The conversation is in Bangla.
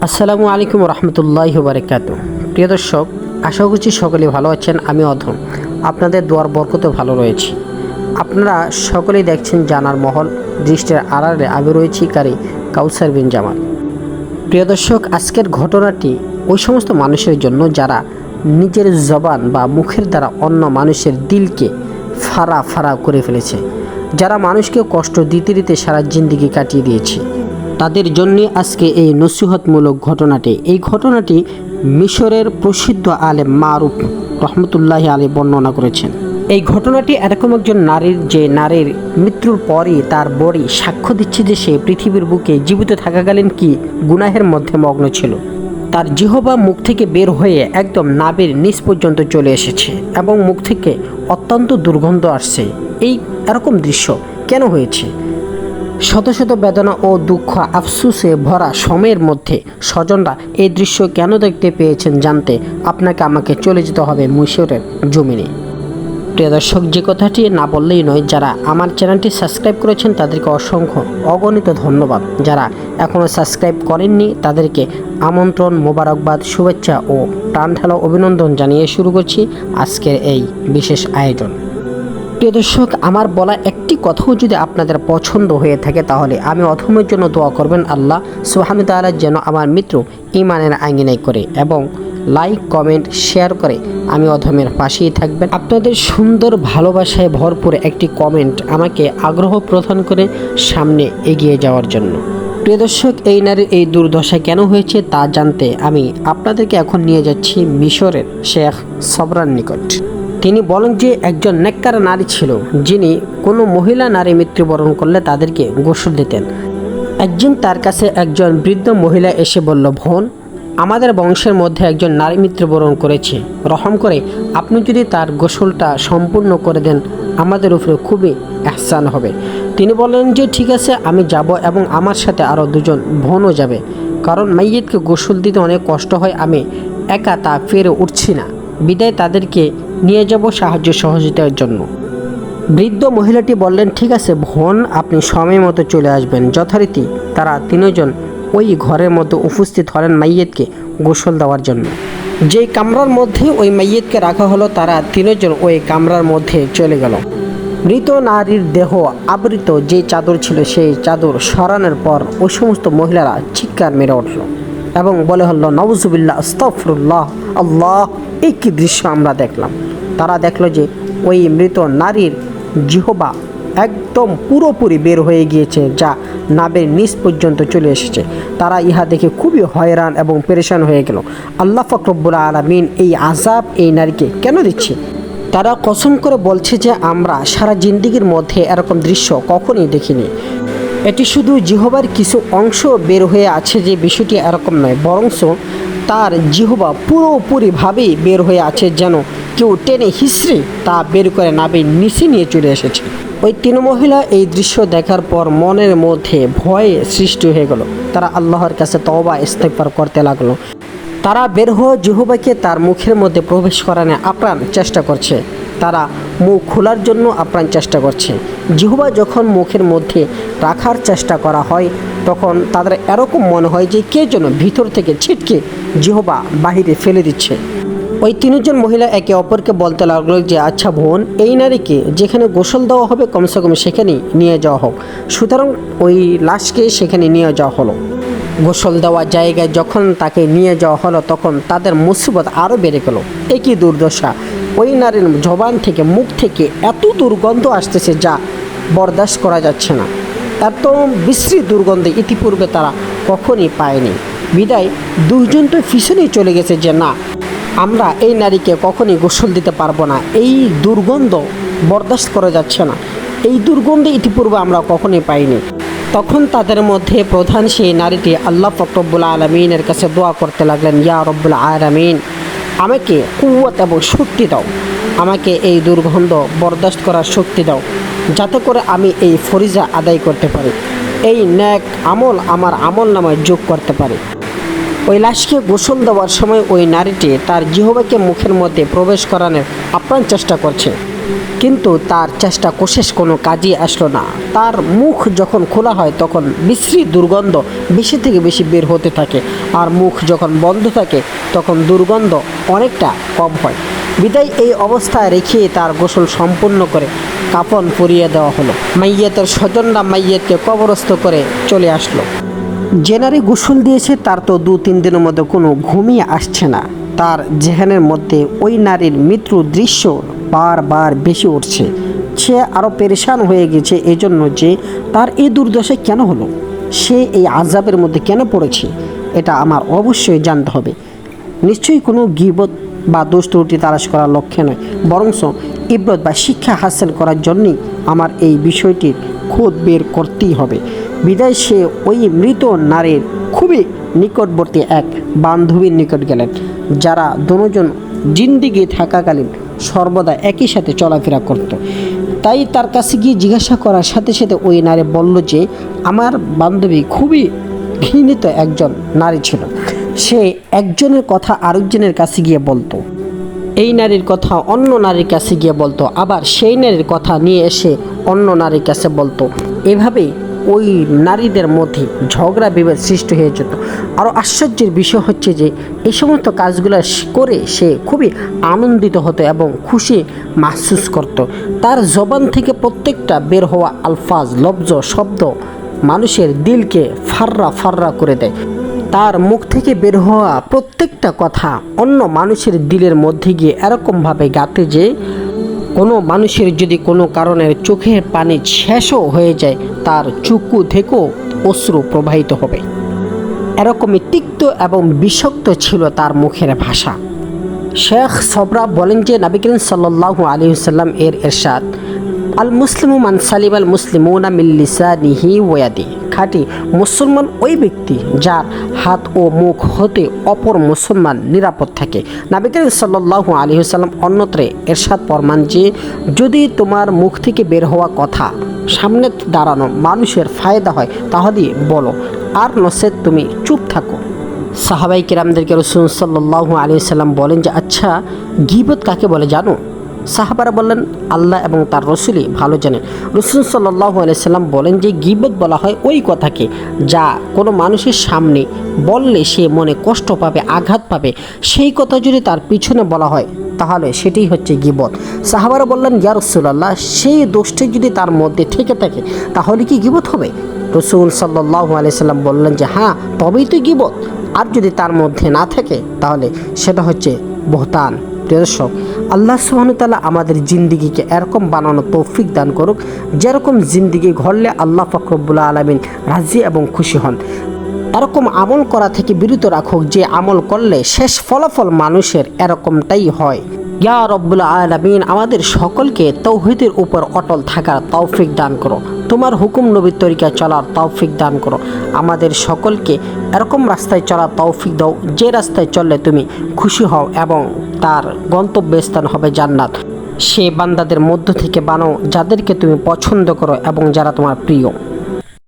আসসালামু আলাইকুম রহমতুল্লাহ বারকাত প্রিয় দর্শক, আশা করছি সকলে ভালো আছেন আমি অধম। আপনাদের দোয়ার বরকতে ভালো রয়েছি। আপনারা সকলেই দেখছেন জানার মহল, দৃষ্টির আড়ালে আমি রয়েছি কারি কাউসার বিন জামাল। প্রিয় দর্শক, আজকের ঘটনাটি ওই সমস্ত মানুষের জন্য যারা নিজের জবান বা মুখের দ্বারা অন্য মানুষের দিলকে ফাড়া ফাড়া করে ফেলেছে, যারা মানুষকে কষ্ট দিতে দিতে সারা জিন্দিগি কাটিয়ে দিয়েছে। তাদের জন্য আজকে এই নসিহতমূলক ঘটনাটি। এই ঘটনাটি মিশরের প্রসিদ্ধ আলেম মারুফ রহমতুল্লাহ আলী বর্ণনা করেছেন। এই ঘটনাটি এরকম একজন নারীর, যে নারীর মৃত্যুর পরই তার বড়ি সাক্ষ্য দিচ্ছে যে সে পৃথিবীর বুকে জীবিত থাকাকালীন কি গুনাহের মধ্যে মগ্ন ছিল। তার জিহবা মুখ থেকে বের হয়ে একদম নাবের নিচ পর্যন্ত চলে এসেছে এবং মুখ থেকে অত্যন্ত দুর্গন্ধ আসছে। এই এরকম দৃশ্য কেন হয়েছে? শত শত বেদনা ও দুঃখ আফসুসে ভরা সময়ের মধ্যে স্বজনরা এই দৃশ্য কেন দেখতে পেয়েছেন জানতে আপনাকে আমাকে চলে যেতে হবে মিশরের জমিনে। প্রিয় দর্শক, যে কথাটি না বললেই নয়, যারা আমার চ্যানেলটি সাবস্ক্রাইব করেছেন তাদেরকে অসংখ্য অগণিত ধন্যবাদ। যারা এখনও সাবস্ক্রাইব করেননি, তাদেরকে আমন্ত্রণ, মোবারকবাদ, শুভেচ্ছা ও প্রাণঢালা অভিনন্দন জানিয়ে শুরু করছি আজকের এই বিশেষ আয়োজন। প্রিয় দর্শক, আমার বলা একটি কথাও যদি আপনাদের পছন্দ হয়ে থাকে, তাহলে আমি অধমের জন্য দোয়া করবেন, আল্লাহ সুহামি তাআলা যেন আমার মিত্র ইমানের আঙ্গিনাই করে এবং লাইক, কমেন্ট, শেয়ার করে আমি অধমের পাশেই থাকবেন। আপনাদের সুন্দর ভালোবাসায় ভরপুর একটি কমেন্ট আমাকে আগ্রহ প্রদান করে সামনে এগিয়ে যাওয়ার জন্য। প্রিয় দর্শক, এই নারীর এই দুর্দশা কেন হয়েছে তা জানতে আমি আপনাদেরকে এখন নিয়ে যাচ্ছি মিশরের শেখ সবরান নিকট। তিনি বলেন যে একজন নেককার নারী ছিল, যিনি কোনো মহিলা নারী মৃত্যুবরণ করলে তাদেরকে গোসল দিতেন। একদিন তার কাছে একজন বৃদ্ধ মহিলা এসে বলল, বোন, আমাদের বংশের মধ্যে একজন নারী মৃত্যুবরণ করেছে। রহম করে আপনি যদি তার গোসলটা সম্পূর্ণ করে দেন, আমাদের উপরে খুবই এহসান হবে। তিনি বলেন যে, ঠিক আছে, আমি যাব এবং আমার সাথে আরও দুজন বোনও যাবে। কারণ মাইয়েতকে গোসল দিতে অনেক কষ্ট হয়, আমি একা তা ফেরে উঠছি না। বিদায় তাদেরকে নিয়ে যাব সাহায্য সহযোগিতার জন্য। বৃদ্ধ মহিলাটি বললেন, ঠিক আছে বোন আপনি সময় মতো চলে আসবেন। যথারীতি তারা তিনজন ওই ঘরের মধ্যে উপস্থিত হলেন মাইয়েতকে গোসল দেওয়ার জন্য। যেই কামরার মধ্যে ওই মাইয়েতকে রাখা হলো, তারা তিনজন ওই কামরার মধ্যে চলে গেল। মৃত নারীর দেহ আবৃত যে চাদর ছিল, সেই চাদর সরানোর পর ওই সমস্ত মহিলারা চিৎকার মেরে উঠল এবং বলে হলো নওজুবিল্লাহ আস্তফরুল্লাহ আল্লাহ। এই কী দৃশ্য আমরা দেখলাম। তারা দেখল যে ওই মৃত নারীর জিহবা একদম পুরোপুরি বের হয়ে গিয়েছে, যা নাবের নিচ পর্যন্ত চলে এসেছে। তারা ইহা দেখে খুবই হয়রান এবং পেরেশান হয়ে গেল। আল্লাহ ফকরবুল আলমিন এই আজাব এই নারীকে কেন দিচ্ছে? তারা কসম করে বলছে যে আমরা সারা জিন্দিগির মধ্যে এরকম দৃশ্য কখনই দেখিনি। এটি শুধু জিহবার কিছু অংশ বের হয়ে আছে যে বিষয়টি এরকম নয়, বরংস তার জিহবা পুরোপুরিভাবেই বের হয়ে আছে যেন কেউ টেনে হিসড়ে তা বের করে নাবে, নিচে নিয়ে চলে এসেছে। ওই তিন মহিলা এই দৃশ্য দেখার পর মনের মধ্যে ভয়ে সৃষ্টি হয়ে গেল। তারা আল্লাহর কাছে তওবা ইস্তেকবার করতে লাগল। তারা বের হয়ে জুহুবাকে তার মুখের মধ্যে প্রবেশ করানো আপ্রাণ চেষ্টা করছে। তারা মুখ খোলার জন্য আপ্রাণ চেষ্টা করছে। জিহুবা যখন মুখের মধ্যে রাখার চেষ্টা করা হয় তখন তাদের এরকম মনে হয় যে কে যেন ভিতর থেকে ছিটকে জিহবা বাহিরে ফেলে দিচ্ছে। ওই তিনজন মহিলা একে অপরকে বলতে লাগল যে আচ্ছা বোন, এই নারীকে যেখানে গোসল দেওয়া হবে, কমসে কম সেখানেই নিয়ে যাওয়া হোক। সুতরাং ওই লাশকে সেখানে নিয়ে যাওয়া হলো। গোসল দেওয়া জায়গায় যখন তাকে নিয়ে যাওয়া হলো, তখন তাদের মুসিবত আরও বেড়ে গেল। একই দুর্দশা! ওই নারীর জবান থেকে, মুখ থেকে এত দুর্গন্ধ আসতেছে যা বরদাস্ত করা যাচ্ছে না। এত বিশ্রী দুর্গন্ধে ইতিপূর্বে তারা কখনই পায়নি। বিদায় দুজন তো পিছনেই চলে গেছে যে না, আমরা এই নারীকে কখনই গোসল দিতে পারব না, এই দুর্গন্ধ বরদাস্ত করা যাচ্ছে না। এই দুর্গন্ধে ইতিপূর্বে আমরা কখনই পাইনি। তখন তাদের মধ্যে প্রধান সেই নারীটি আল্লাহ ফকরবুল আলমিনের কাছে দোয়া করতে লাগলেন, ইয়া রব্বুল আলমিন, আমাকে কুয়াত এবং শক্তি দাও। আমাকে এই দুর্গন্ধ বরদাস্ত করার শক্তি দাও। যাতে করে আমি এই ফরিজা আদায় করতে পারি। এই ন্যাক আমল আমার আমল নামায় যোগ করতে পারি। ওই লাশকে গোসল দেওয়ার সময় ওই নারীটি তার জিহবাকে মুখের মধ্যে প্রবেশ করানোর আপ্রাণ চেষ্টা করছে। কিন্তু তার চেষ্টা কোশেষ কোনো কাজে আসলো না। তার মুখ যখন খোলা হয় তখন বিশ্রী দুর্গন্ধ বেশি থেকে বেশি বের হতে থাকে। আর মুখ যখন বন্ধ থাকে তখন দুর্গন্ধ অনেকটা কম হয়। বিদায় এই অবস্থায় রেখে তার গোসল সম্পূর্ণ করে কাফন পরিয়ে দেওয়া হলো। মাইয়েতের স্বজনরা মাইয়েতকে কবরস্থ করে চলে আসলো। যে নারী গোসল দিয়েছে, তার তো দু তিন দিনের মধ্যে কোনো ঘুমিয়ে আসছে না। তার জেহানের মধ্যে ওই নারীর মৃত্যু দৃশ্য বারবার বেশি উঠছে। সে আরও পেরেশান হয়ে গেছে এই জন্য যে তার এই দুর্দশায় কেন হলো? সে এই আজাবের মধ্যে কেন পড়েছে? এটা আমার অবশ্যই জানতে হবে। নিশ্চয়ই কোনো গিবত বা দোষ ত্রুটি তালাশ করার লক্ষ্যে নয়। বরংস ইব্রত বা শিক্ষা হাসিল করার জন্যই আমার এই বিষয়টির খোঁজ বের করতেই হবে। বিদায়, সে ওই মৃত নারীর খুবই নিকটবর্তী এক বান্ধবীর নিকট গেলেন, যারা দুজন জিন্দিগি থাকাকালীন সর্বদা একই সাথে চলাফেরা করত। তাই তার কাছে গিয়ে জিজ্ঞাসা করার সাথে সাথে ওই নারী বলল যে, আমার বান্ধবী খুবই ঘৃণিত একজন নারী ছিল। সে একজনের কথা আরেকজনের কাছে গিয়ে বলতো। এই নারীর কথা অন্য নারীর কাছে গিয়ে বলতো, আবার সেই নারীর কথা নিয়ে এসে অন্য নারীর কাছে বলতো। এভাবেই ওই নারীদের মধ্যে ঝগড়া বিভেদ সৃষ্টি হয়ে যেত। আরও আশ্চর্যের বিষয় হচ্ছে যে এই সমস্ত কাজগুলো করে সে খুবই আনন্দিত হতো এবং খুশি মাহসুস করত। তার জবান থেকে প্রত্যেকটা বের হওয়া আলফাজ, লব্জ শব্দ মানুষের দিলকে ফাররা ফাররা করে দেয়। তার মুখ থেকে বের হওয়া প্রত্যেকটা কথা অন্য মানুষের দিলের মধ্যে গিয়ে এরকমভাবে গাতে যে কোনো মানুষের যদি কোনো কারণে চোখের পানি শেষও হয়ে যায়, তার চুকু থেকেও অশ্রু প্রবাহিত হবে। এরকমই তিক্ত এবং বিষাক্ত ছিল তার মুখের ভাষা। শেখ সবরা বলেন যে, নবী করিম সাল্লাহ আলী সাল্লাম এর এরশাদ আল মুসলিমু মান সালিম আল মুসলিমুনা মিল্লিসা নিহি ওয়াদি খাঁটি মুসলমান ওই ব্যক্তি যার হাত ও মুখ হতে অপর মুসলমান নিরাপদ থাকে। নবী করিম সাল্লাহ আলী সাল্লাম অন্যত্রে এরশাদ ফরমান যে, যদি তোমার মুখ থেকে বের হওয়া কথা সামনে দাঁড়ানো মানুষের ফায়দা হয় তাহলে বলো, আর নসেদ তুমি চুপ থাকো। সাহাবাই কিরামদেরকে রসুল সাল্লাহ আলী সাল্লাম বলেন যে আচ্ছা গিবত কাকে বলে জানো? সাহাবারা বললেন, আল্লাহ এবং তার রসুলই ভালো জানেন। রসুল সাল্লাহ আলাইসাল্লাম বলেন যে, গিবত বলা হয় ওই কথাকে যা কোনো মানুষের সামনে বললে সে মনে কষ্ট পাবে, আঘাত পাবে। সেই কথা যদি তার পিছনে বলা হয়, তাহলে সেটাই হচ্ছে গিবত। সাহাবারা বললেন, ইয়া রসুল্লাহ সেই দোষটি যদি তার মধ্যে থেকে থাকে, তাহলে কি গিবত হবে? রসুল সাল্লাহ আলাইসাল্লাম বললেন যে হ্যাঁ তবেই তো গিবত। আর যদি তার মধ্যে না থাকে, তাহলে সেটা হচ্ছে বহতান। প্রিয় দর্শক আল্লাহ সুহানুতালা আমাদের জিন্দিগিকে এরকম বানানো তৌফিক দান করুক, যেরকম জিন্দিগি ঘরলে আল্লাহ ফখরবুল্লাহ আলমিন রাজি এবং খুশি হন। এরকম আমল করা থেকে বিরত রাখুক যে আমল করলে শেষ ফলাফল মানুষের এরকমটাই হয়। ইয়া রব্বুল আলমিন, আমাদের সকলকে তৌহিদের উপর অটল থাকার তৌফিক দান করো। তোমার হুকুম নবীর তরিকায় চলার তৌফিক দান করো। আমাদের সকলকে এরকম রাস্তায় চলার তৌফিক দাও, যে রাস্তায় চললে তুমি খুশি হও এবং তার গন্তব্যস্থান হবে জান্নাত। সে বান্দাদের মধ্য থেকে বানাও, যাদেরকে তুমি পছন্দ করো এবং যারা তোমার প্রিয়।